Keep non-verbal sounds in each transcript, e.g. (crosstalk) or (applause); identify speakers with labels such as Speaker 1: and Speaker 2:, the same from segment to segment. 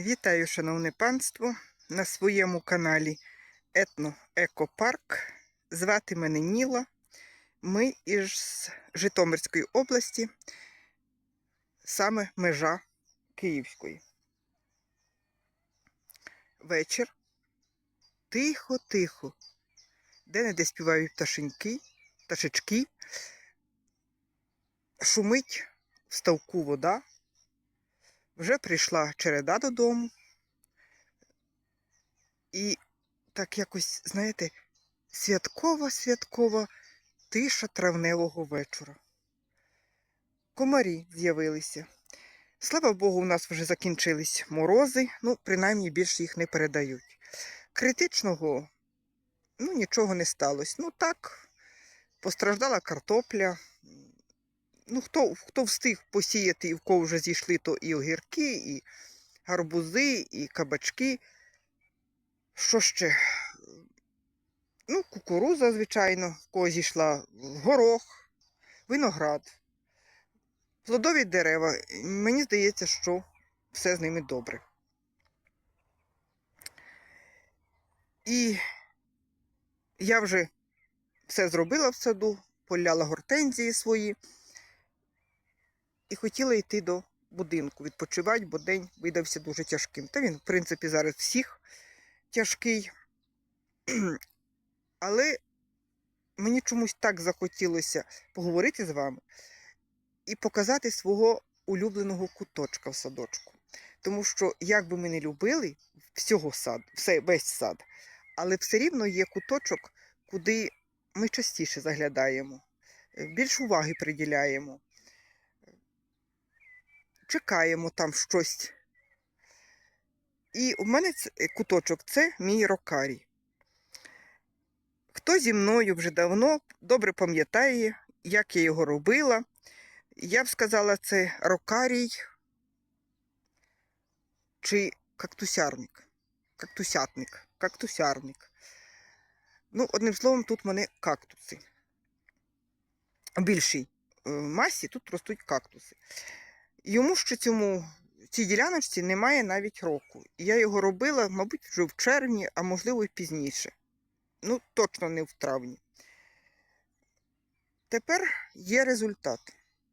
Speaker 1: Вітаю, шановне панство, на своєму каналі Етно Екопарк. Звати мене Ніла. Ми із Житомирської області, саме межа Київської. Вечір. Тихо-тихо. Де-не-де співають пташеньки, пташечки. Шумить в ставку вода. Вже прийшла череда додому. І так якось, знаєте, святкова-святкова тиша травневого вечора. Комарі з'явилися. Слава Богу, у нас вже закінчились морози, ну, принаймні більше їх не передають. Критичного ну, нічого не сталося. Ну так, постраждала картопля. Ну, хто, хто встиг посіяти, і в кого вже зійшли, то і огірки, і гарбузи, і кабачки. Що ще? Ну, кукуруза, звичайно, в кого зійшла, горох, виноград, плодові дерева. Мені здається, що все з ними добре. І я вже все зробила в саду, поляла гортензії свої і хотіла йти до будинку відпочивати, бо день видався дуже тяжким. Та він, в принципі, зараз всіх тяжкий. (clears throat) Але мені чомусь так захотілося поговорити з вами і показати свого улюбленого куточка в садочку. Тому що, як би ми не любили всього сад, все, весь сад, але все рівно є куточок, куди ми частіше заглядаємо, більш уваги приділяємо чекаємо там щось. І у мене куточок це мій рокарій. Хто зі мною вже давно добре пам'ятає, як я його робила. Я б сказала, це рокарій чи кактусярник. Кактусятник, кактусярник. Ну, одним словом, тут в мене кактуси. В більшій е, масі тут ростуть кактуси. Йому ще цьому цій діляночці немає навіть року. Я його робила, мабуть, вже в червні, а можливо і пізніше. Ну, точно не в травні. Тепер є результат.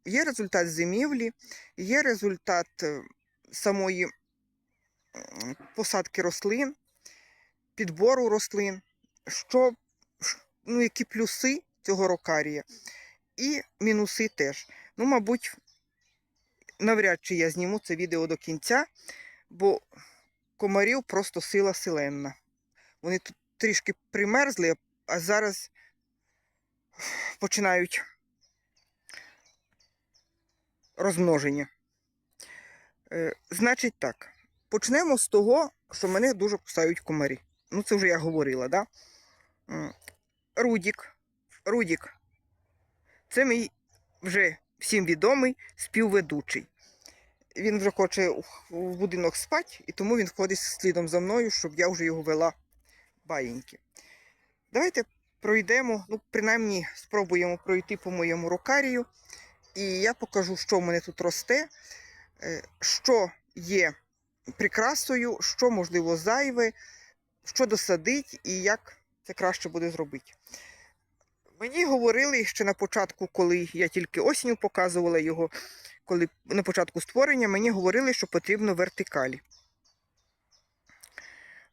Speaker 1: Є результат зимівлі, є результат е, самої посадки рослин, підбору рослин, що, ну, які плюси цього рокарія, і мінуси теж. Ну, мабуть, навряд чи я зніму це відео до кінця, бо комарів просто сила силенна. Вони тут трішки примерзли, а зараз починають розмноження. Е, значить так, почнемо з того, що мене дуже кусають комарі. Ну, це вже я говорила, да? Рудік. Рудік. Це мій вже всім відомий співведучий. Він вже хоче в будинок спати, і тому він ходить слідом за мною, щоб я вже його вела баїньки. Давайте пройдемо, ну, принаймні, спробуємо пройти по моєму рокарію. І я покажу, що в мене тут росте, е, що є прикрасою, що, можливо, зайве, що досадить і як це краще буде зробити. Мені говорили ще на початку, коли я тільки осінню показувала його, коли на початку створення, мені говорили, що потрібно вертикалі.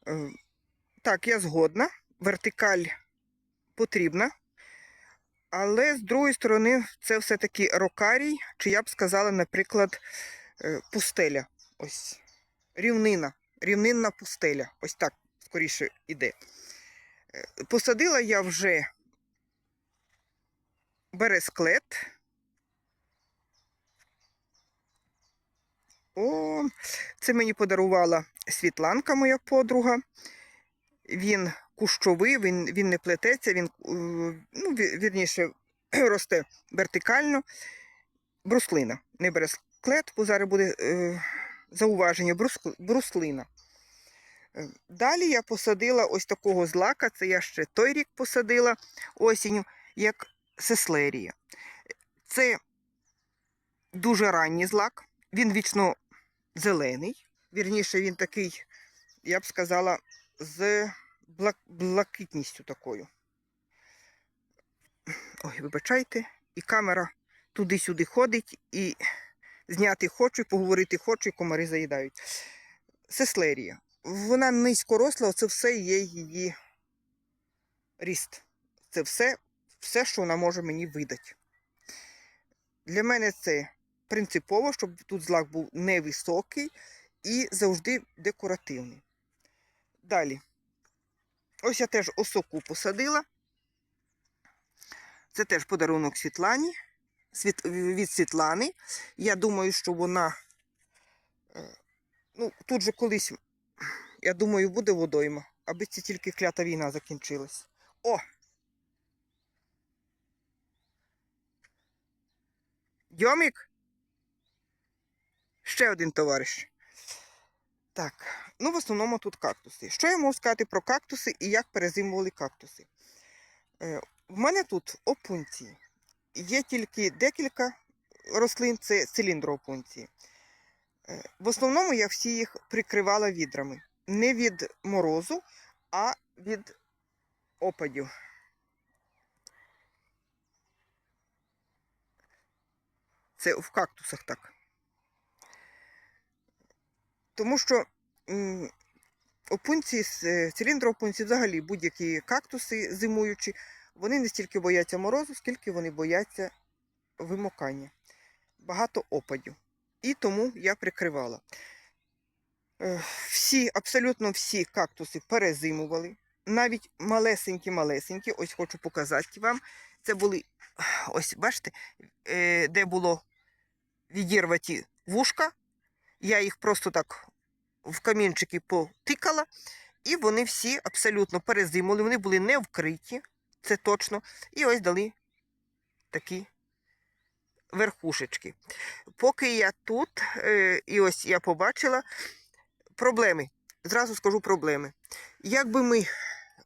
Speaker 1: Е, Так, я згодна, вертикаль потрібна, але з другої сторони, це все-таки рокарій, чи я б сказала, наприклад, е, пустеля. Ось рівнина, рівнинна пустеля. Ось так скоріше іде. Е, Посадила я вже бересклет. О, це мені подарувала Світланка, моя подруга. Він кущовий, він, він не плететься, він, е, ну, вірніше, (clears throat) росте вертикально. Бруслина, не бересклет, бо зараз буде е, зауваження, бруслина. Е, Далі я посадила ось такого злака, це я ще той рік посадила осінню, як сеслерія. Це дуже ранній злак, він вічно зелений, Вірніше, він такий, я б сказала, з блак... блакитністю такою. Ой, вибачайте, і камера туди-сюди ходить, і зняти хочу, і поговорити хочу, і комари заїдають. Сеслерія. Вона низькоросла, це все є її ріст. Це все, все, що вона може мені видати. Для мене це принципово, щоб тут злак був невисокий і завжди декоративний. Далі. Ось я теж осоку посадила. Це теж подарунок Світлані. Світ, від Світлани. Я думаю, що вона. е, Ну, тут же колись, я думаю, буде водойма, аби це тільки клята війна закінчилась. О! Дьомік? Ще один товариш. Так, ну в основному тут кактуси. Що я можу сказати про кактуси і як перезимували кактуси? Е, в мене тут опунції. Є тільки декілька рослин, це циліндроопунції. Е, В основному я всі їх прикривала відрами. Не від морозу, а від опадів. Це в кактусах так. Тому що м, опунції, з- циліндроопунції, взагалі будь-які кактуси зимуючі, вони не стільки бояться морозу, скільки вони бояться вимокання. Багато опадів. І тому я прикривала. Е, Всі, абсолютно всі кактуси перезимували. Навіть малесенькі-малесенькі, ось хочу показати вам. Це були, ось бачите, е, де було відірваті вушка. Я їх просто так в камінчики потикала, і вони всі абсолютно перезимували. Вони були не вкриті, це точно. І ось дали такі верхушечки. Поки я тут, е, і ось я побачила проблеми. Зразу скажу проблеми. Як би ми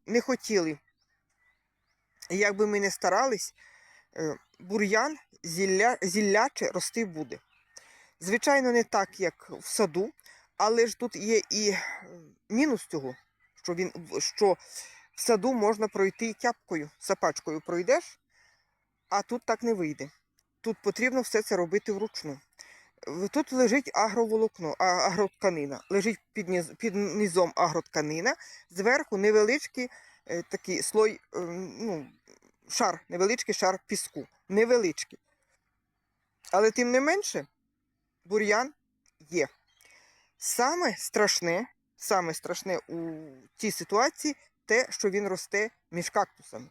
Speaker 1: не хотіли, як би ми не старались, е, бур'ян зілля, зілляче рости буде. Звичайно, не так, як в саду, але ж тут є і е, мінус цього, що, він, що в саду можна пройти тяпкою, сапачкою пройдеш, а тут так не вийде. Тут потрібно все це робити вручну. Тут лежить агроволокно, агротканина. Лежить під, низ, під низом агротканина, зверху невеличкий е, такий слой, е, ну, шар, невеличкий шар піску. Невеличкий. Але тим не менше, бур'ян є. Саме страшне, саме страшне у цій ситуації те, що він росте між кактусами.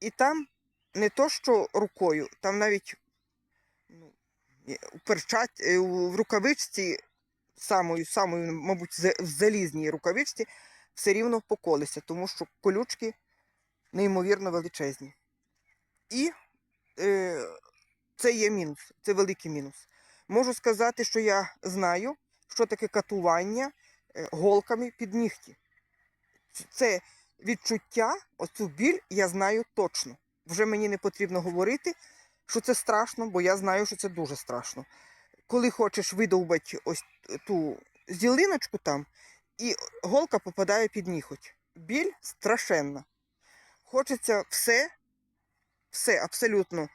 Speaker 1: І там не то, що рукою, там навіть ну, у перчат, е, в рукавичці, самою, самою, мабуть, в залізній рукавичці, все рівно поколися, тому що колючки неймовірно величезні. І е, це є мінус, це великий мінус. Можу сказати, що я знаю, що таке катування е, голками під нігті. Це відчуття, оцю біль я знаю точно. Вже мені не потрібно говорити, що це страшно, бо я знаю, що це дуже страшно. Коли хочеш видовбати ось ту зілиночку там, і голка попадає під ніготь. Біль страшенна. Хочеться все, все абсолютно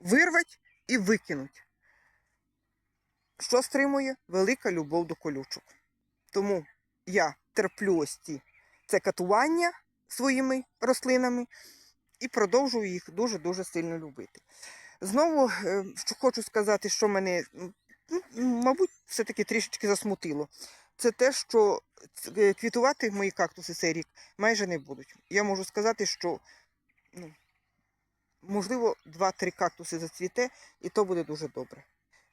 Speaker 1: вирвати і викинути. Що стримує? Велика любов до колючок. Тому я терплю ось ці це катування своїми рослинами і продовжую їх дуже-дуже сильно любити. Знову, е, що хочу сказати, що мене, ну, мабуть, все-таки трішечки засмутило. Це те, що е, квітувати мої кактуси цей рік майже не будуть. Я можу сказати, що ну, можливо, 2-3 кактуси зацвіте, і то буде дуже добре.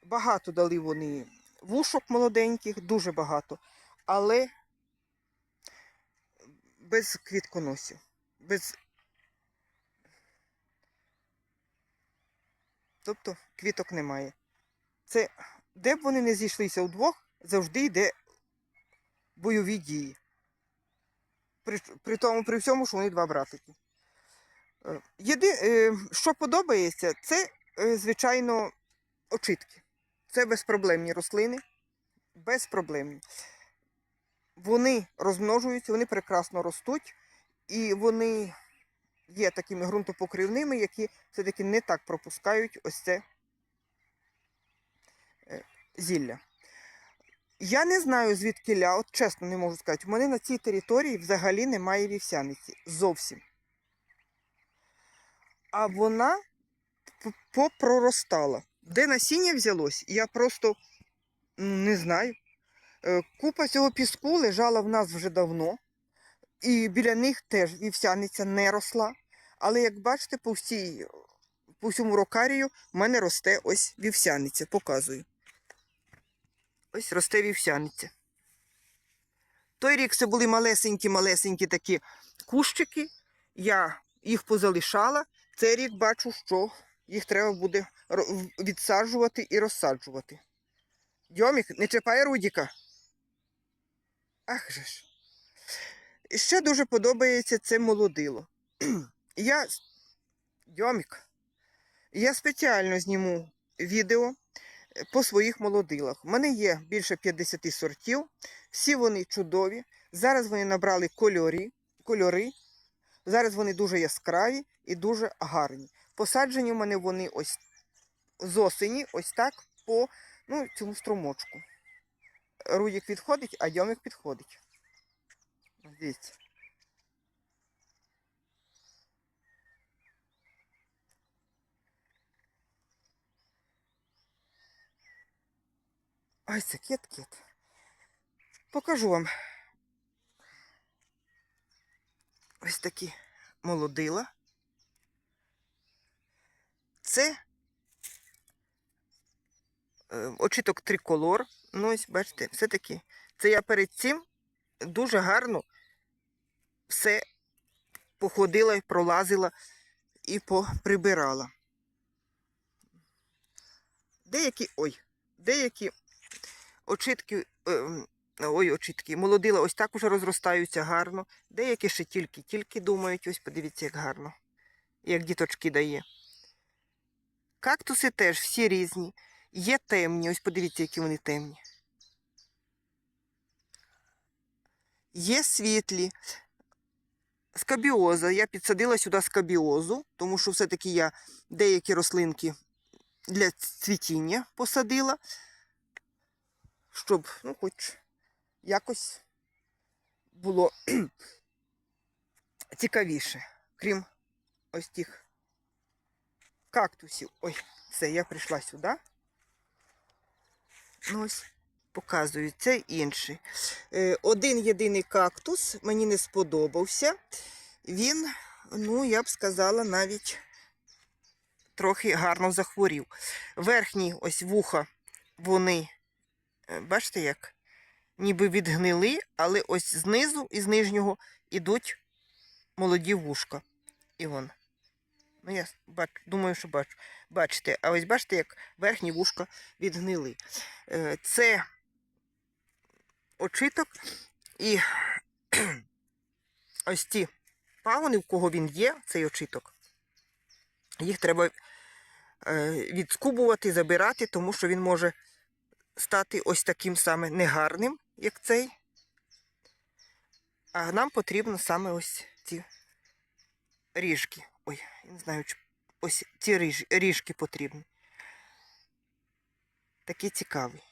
Speaker 1: Багато дали вони вушок молоденьких, дуже багато, але без квітконосів, без. Тобто квіток немає. Це де б вони не зійшлися вдвох, завжди йде бойові дії. При, при тому, при всьому, що вони два братики. Єди, е, що подобається, це, е, звичайно, очитки. Це безпроблемні рослини. безпроблемні. Вони розмножуються, вони прекрасно ростуть, і вони є такими ґрунтопокривними, які все-таки не так пропускають ось це е, зілля. Я не знаю, звідки ля, от чесно не можу сказати. У мене на цій території взагалі немає вівсяниці. Зовсім. А вона попроростала. Де насіння взялось, я просто ну, не знаю. Е, Купа цього піску лежала в нас вже давно, і біля них теж вівсяниця не росла. Але як бачите, по, всій, по всьому рокарію в мене росте ось вівсяниця. Показую. Ось росте вівсяниця. Той рік це були малесенькі-малесенькі такі кущики. Я їх позалишала. Цей рік бачу, що їх треба буде відсаджувати і розсаджувати. Дьомік, не чіпай Рудіка. Ах же ж. Ще дуже подобається це молодило. (clears throat) Я, Дьомік, я спеціально зніму відео е, по своїх молодилах. У мене є більше 50 сортів, всі вони чудові. Зараз вони набрали кольори, кольори. Зараз вони дуже яскраві і дуже гарні. Посаджені в мене вони ось з осені, ось так по ну, цьому струмочку. Рудік відходить, а Дьомик підходить. Дивіться. Ой, це кіт-кіт. Покажу вам. Ось такі молодила. Це е, очіток триколор. Ну, ось, бачите, все-таки. Це я перед цим дуже гарно все походила, пролазила і поприбирала. Деякі, ой, деякі очітки, е, ой, очітки, молодила ось так уже розростаються гарно. Деякі ще тільки-тільки думають, ось подивіться, як гарно, як діточки дає. Кактуси теж всі різні. Є темні, ось подивіться, які вони темні. Є світлі. Скабіоза. Я підсадила сюди скабіозу, тому що все-таки я деякі рослинки для цвітіння посадила, щоб, ну, хоч якось було (clears throat) цікавіше, крім ось тих кактусів. Ой, все, я прийшла сюди. Ну, ось показую, це інший. Е, Один єдиний кактус мені не сподобався. Він, ну, я б сказала, навіть трохи гарно захворів. Верхні ось вуха, вони, е, бачите, як? Ніби відгнили, але ось знизу і з нижнього ідуть молоді вушка. І вон. Ну, я бач, думаю, що бачу. Бачите, а ось бачите, як верхні вушка відгнили. Е, Це очиток і (clears throat) ось ті пагони, в кого він є, цей очиток. Їх треба е, відскубувати, забирати, тому що він може стати ось таким саме негарним, як цей. А нам потрібно саме ось ці ріжки. Ой, я не знаю, чи ось ці ріж, ріжки потрібні. Такі цікаві.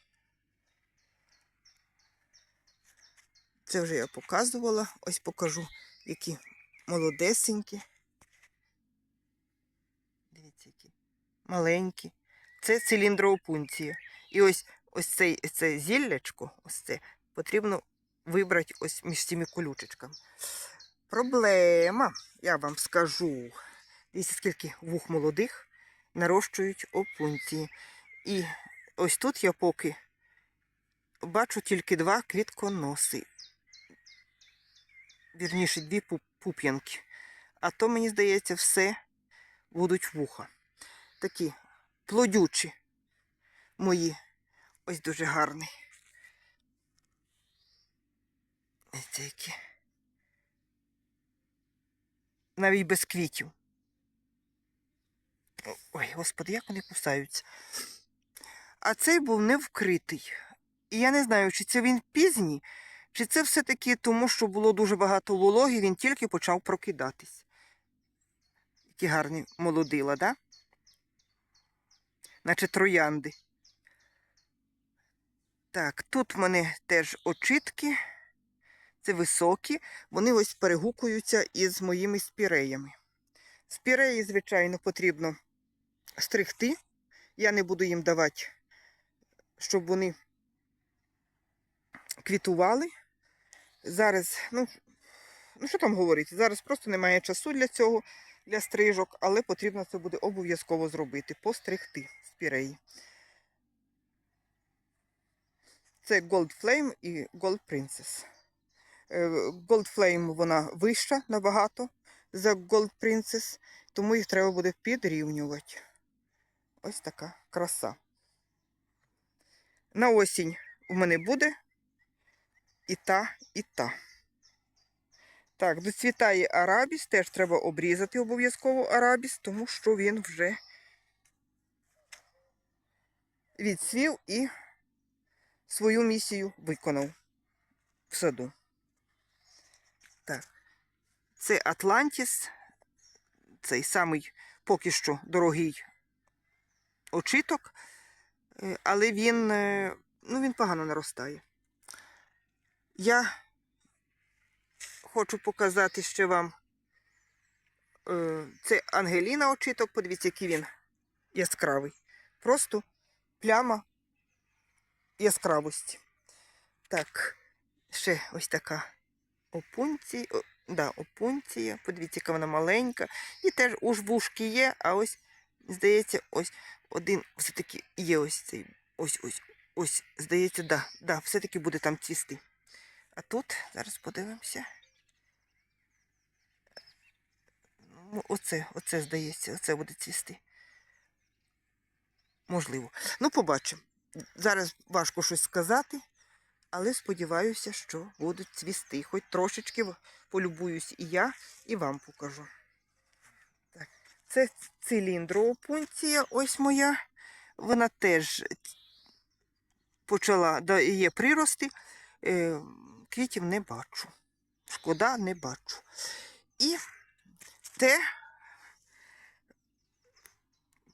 Speaker 1: Це вже я показувала. Ось покажу, які молодесенькі. Дивіться, які маленькі. Це циліндроопунція. І ось ось цей, це зіллячко, ось це, потрібно вибрати ось між цими колючечками. Проблема, я вам скажу. Дивіться, скільки вух молодих нарощують опунції. І ось тут я поки бачу тільки два квітконоси. Вірніше, дві пуп'янки. А то, мені здається, все будуть вуха. Такі плодючі мої. Ось дуже гарний. Ось які. Навіть без квітів. Ой, господи, як вони кусаються. А цей був не вкритий. І я не знаю, чи це він пізній, чи це все-таки тому, що було дуже багато вологи, він тільки почав прокидатись. Які гарні молодила, да? Наче троянди. Так, тут в мене теж очитки. Це високі. Вони ось перегукуються із моїми спіреями. Спіреї, звичайно, потрібно стригти. Я не буду їм давати, щоб вони квітували. Зараз, ну, ну що там говорити? Зараз просто немає часу для цього, для стрижок, але потрібно це буде обов'язково зробити, постригти спіреї. Це Gold Flame і Gold Princess. Е, Gold Flame вона вища набагато за Gold Princess, тому їх треба буде підрівнювати. Ось така краса. На осінь у мене буде і та, і та. Так, доцвітає арабіс, теж треба обрізати обов'язково арабіс, тому що він вже відсвів і свою місію виконав в саду. Так, це Атлантіс, цей самий поки що дорогий очиток, е, але він, е, ну, він погано наростає. Я хочу показати ще вам е, це Ангеліна очиток. Подивіться, який він яскравий. Просто пляма яскравості. Так, ще ось така опунція. О, да, опунція. Подивіться, яка вона маленька. І теж уж вушки є, а ось, здається, ось один все-таки є ось цей. Ось ось. Ось, здається, да, да, все-таки буде там цвісти. А тут, зараз подивимося. Ну, Оце, оце, здається, оце буде цвісти. Можливо. Ну, побачимо. Зараз важко щось сказати, але сподіваюся, що будуть цвісти. Хоч трошечки полюбуюсь і я, і вам покажу. Так. Це циліндроопунція, ось моя. Вона теж почала, да, прирости. Е, квітів не бачу. Шкода, не бачу. І те,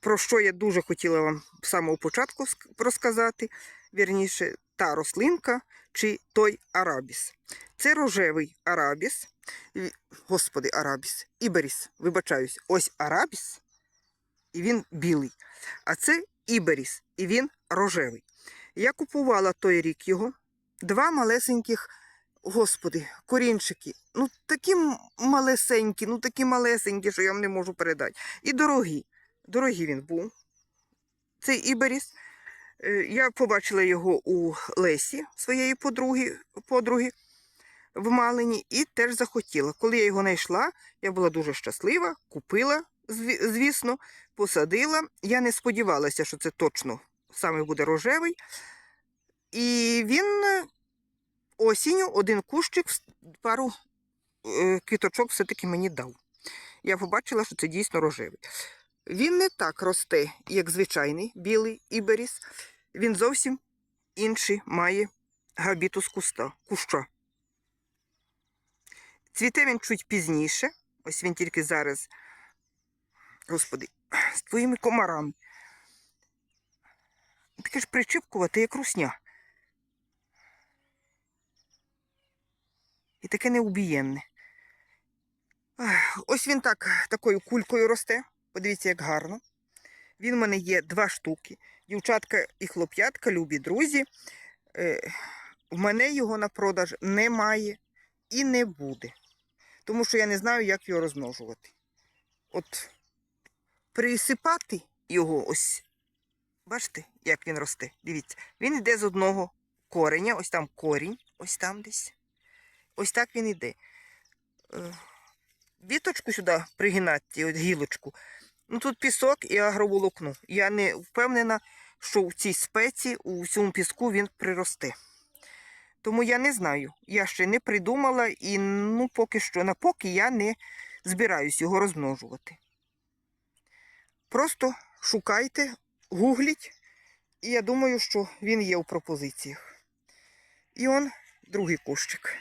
Speaker 1: про що я дуже хотіла вам з самого початку розказати, вірніше, та рослинка чи той арабіс. Це рожевий арабіс. Господи, арабіс. Іберіс, вибачаюсь, ось арабіс, і він білий. А це іберіс, і він рожевий. Я купувала той рік його. Два малесеньких, господи, корінчики. Ну, такі малесенькі, ну такі малесенькі, що я вам не можу передати. І дорогі. Дорогий він був. Цей Іберіс. Е, Я побачила його у Лесі, своєї подруги, подруги в Малині, і теж захотіла. Коли я його знайшла, я була дуже щаслива, купила, звісно, посадила. Я не сподівалася, що це точно саме буде рожевий. І він е, осінню один кущик, пару е, квіточок все-таки мені дав. Я побачила, що це дійсно рожевий. Він не так росте, як звичайний білий іберіс. Він зовсім інший має габітус куста, куща. Цвіте він чуть пізніше. Ось він тільки зараз. Господи, з твоїми комарами. Таке ж причіпкувати, як русня. І таке неубієнне. Ось він так, такою кулькою росте. Подивіться, як гарно. Він в мене є два штуки. Дівчатка і хлоп'ятка, любі друзі. Е, в мене його на продаж немає і не буде. Тому що я не знаю, як його розмножувати. От присипати його ось. Бачите, як він росте? Дивіться, він йде з одного кореня, ось там корінь, ось там десь. Ось так він йде. Е, Віточку сюди пригинати, от гілочку. Ну тут пісок і агроволокно. Я не впевнена, що в цій спеці, у цьому піску він приросте. Тому я не знаю. Я ще не придумала і ну, поки що на поки я не збираюсь його розмножувати. Просто шукайте, гугліть, і я думаю, що він є у пропозиціях. І он другий кущик.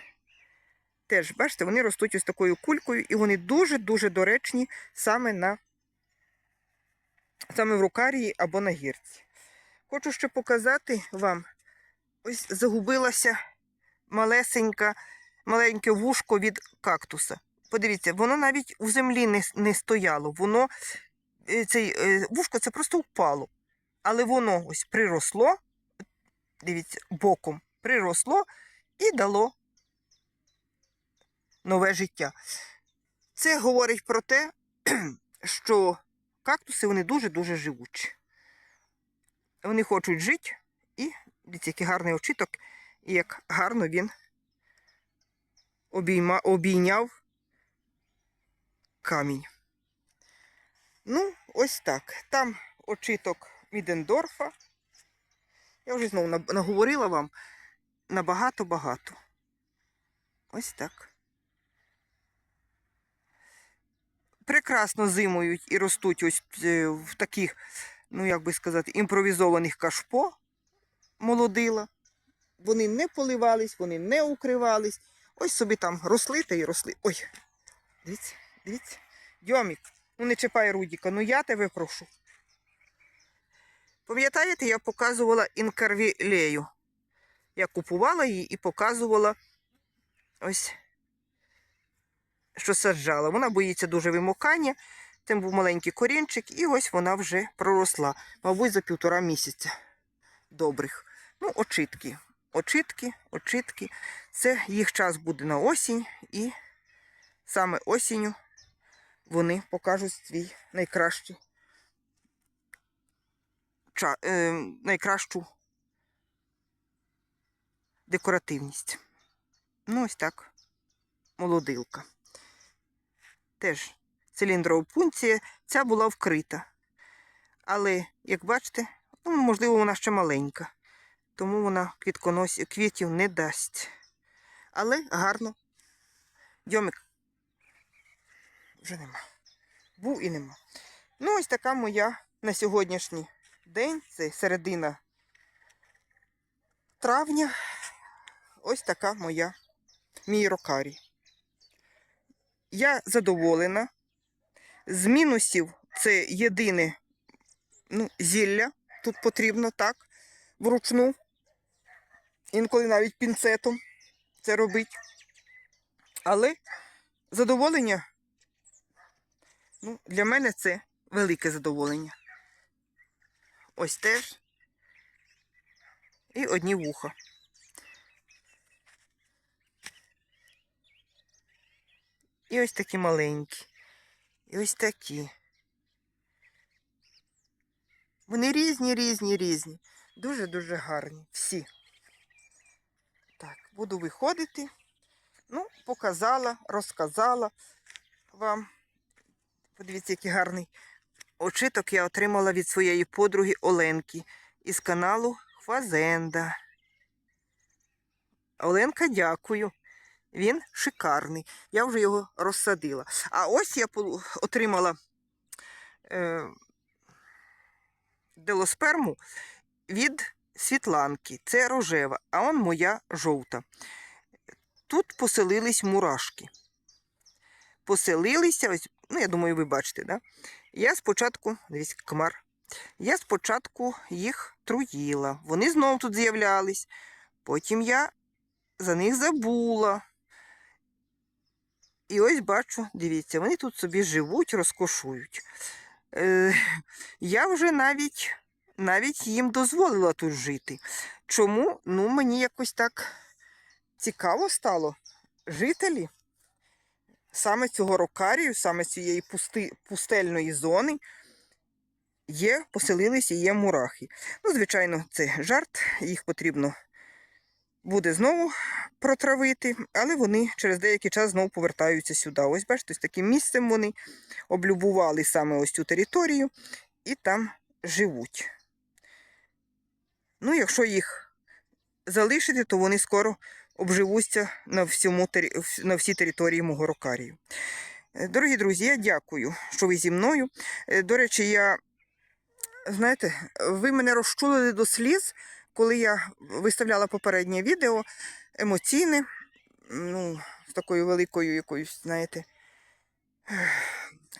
Speaker 1: Теж, бачите, вони ростуть ось такою кулькою, і вони дуже-дуже доречні саме на саме в рукарії або на гірці. Хочу ще показати вам, ось загубилася малесенька, маленьке вушко від кактуса. Подивіться, воно навіть у землі не, не стояло. Воно е, цей е, вушко це просто впало. Але воно ось приросло, дивіться, боком приросло і дало нове життя. Це говорить про те, (clears throat) що кактуси вони дуже-дуже живучі. Вони хочуть жити, і дивіться, який гарний очіток, і як гарно він обійма, обійняв камінь. Ну, ось так. Там очіток Мідендорфа. Я вже знову наговорила вам набагато-багато. Ось так. Прекрасно зимують і ростуть ось е, в таких, ну як би сказати, імпровізованих кашпо молодила. Вони не поливались, вони не укривались. Ось собі там росли та й росли. Ой, дивіться, дивіться. Дьомік, ну не чіпай Рудіка, ну я тебе прошу. Пам'ятаєте, я показувала інкарвілею. Я купувала її і показувала ось, що саджала. Вона боїться дуже вимокання. Там був маленький корінчик, і ось вона вже проросла. Мабуть, за півтора місяця добрих. Ну, очитки. Очитки, очитки. Це їх час буде на осінь, і саме осінню вони покажуть свій найкращий е, найкращу декоративність. Ну, ось так. Молодилка. Теж циліндрова пункція. Ця була вкрита. Але, як бачите, ну, можливо, вона ще маленька. Тому вона квітконосі, квітів не дасть. Але гарно. Дьомик. Вже нема. Був і нема. Ну, ось така моя на сьогоднішній день. Це середина травня. Ось така моя мій рокарій. Я задоволена. З мінусів це єдине ну, зілля. Тут потрібно так, вручну. Інколи навіть пінцетом це робить. Але задоволення, ну, для мене це велике задоволення. Ось теж. І одні вуха. І ось такі маленькі. І ось такі. Вони різні, різні, різні. Дуже-дуже гарні. Всі. Так, буду виходити. Ну, показала, розказала вам. Подивіться, який гарний очиток я отримала від своєї подруги Оленки із каналу Хвазенда. Оленка, дякую. Він шикарний. Я вже його розсадила. А ось я отримала е, делосперму від Світланки. Це рожева, а он моя жовта. Тут поселились мурашки. Поселилися, ось, ну, я думаю, ви бачите, да? Я спочатку, дивіться, комар. Я спочатку їх труїла. Вони знову тут з'являлись. Потім я за них забула. І ось бачу, дивіться, вони тут собі живуть, розкошують. Е, я вже навіть, навіть їм дозволила тут жити. Чому? Ну, мені якось так цікаво стало. Жителі саме цього рокарію, саме цієї пусти, пустельної зони є, поселилися є мурахи. Ну, звичайно, це жарт, їх потрібно буде знову протравити, але вони через деякий час знову повертаються сюди. Ось бачите, ось таким місцем вони облюбували саме ось цю територію і там живуть. Ну, якщо їх залишити, то вони скоро обживуться на, всьому, на всій території мого рокарію. Е, Дорогі друзі, я дякую, що ви зі мною. Е, До речі, я, знаєте, ви мене розчулили до сліз коли я виставляла попереднє відео, емоційне, ну, з такою великою якоюсь, знаєте,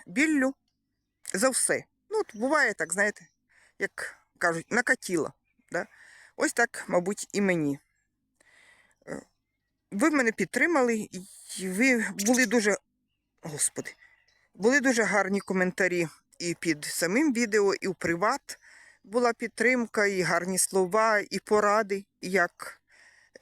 Speaker 1: біллю за все. Ну, от буває так, знаєте, як кажуть, накатіла. Да? Ось так, мабуть, і мені. Е, Ви мене підтримали, і ви були дуже, господи, були дуже гарні коментарі і під самим відео, і в приват була підтримка, і гарні слова, і поради, як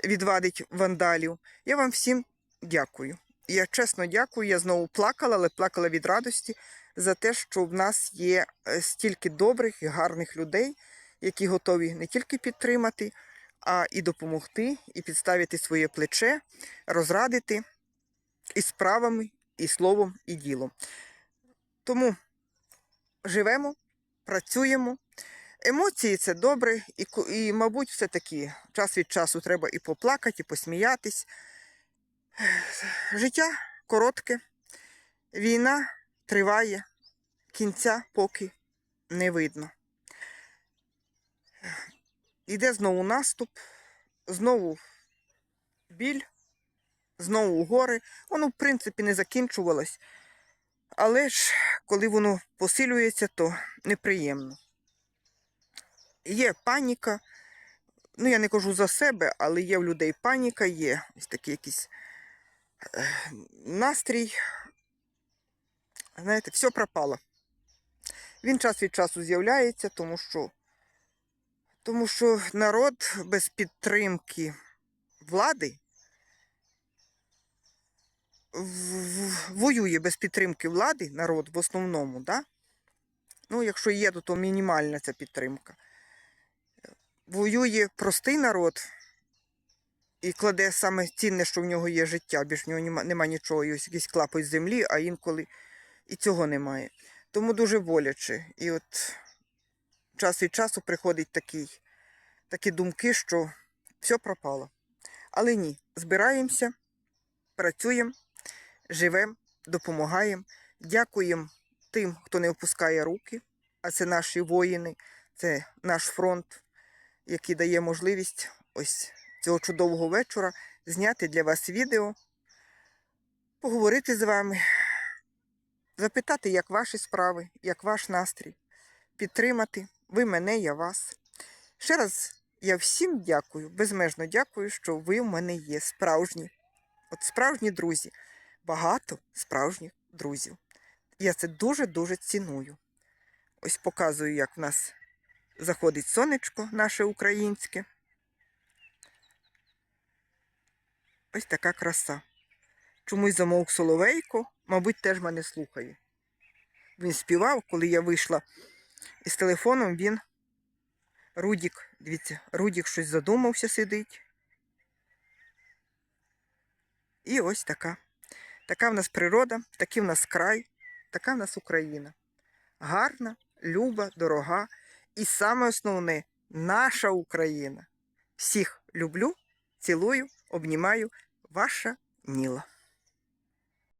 Speaker 1: відвадить вандалів. Я вам всім дякую. Я чесно дякую. Я знову плакала, але плакала від радості за те, що в нас є е, стільки добрих і гарних людей, які готові не тільки підтримати, а і допомогти, і підставити своє плече, розрадити і справами, і словом, і ділом. Тому живемо, працюємо. Емоції це добре, і, і мабуть, все-таки час від часу треба і поплакати, і посміятись. Життя коротке, війна триває, кінця поки не видно. Іде знову наступ, знову біль, знову гори. Воно, в принципі, не закінчувалось. Але ж, коли воно посилюється, то неприємно. Є паніка. Ну, я не кажу за себе, але є в людей паніка, є ось такий якийсь е, настрій. Знаєте, все пропало. Він час від часу з'являється, тому що, тому що народ без підтримки влади воює без підтримки влади, народ в основному, да? ну, якщо є, то, то мінімальна ця підтримка. Воює простий народ і кладе саме цінне, що в нього є життя, більш в нього нема, нема нічого, якийсь клапоть землі, а інколи і цього немає. Тому дуже боляче. І от час від часу приходить такий, такі думки, що все пропало. Але ні, збираємося, працюємо, живемо, допомагаємо, дякуємо тим, хто не опускає руки, а це наші воїни, це наш фронт, який дає можливість ось цього чудового вечора зняти для вас відео, поговорити з вами, запитати, як ваші справи, як ваш настрій, підтримати. Ви мене, я вас. Ще раз я всім дякую, безмежно дякую, що ви в мене є справжні. От справжні друзі. Багато справжніх друзів. Я це дуже-дуже ціную. Ось показую, як в нас заходить сонечко наше українське. Ось така краса. Чомусь замовк Соловейко, мабуть, теж мене слухає. Він співав, коли я вийшла із телефоном, він Рудік, дивіться, Рудік щось задумався, сидить. І ось така. Така в нас природа, такий в нас край, така в нас Україна. Гарна, люба, дорога. І саме основне наша Україна. Всіх люблю, цілую, обнімаю. Ваша Ніла.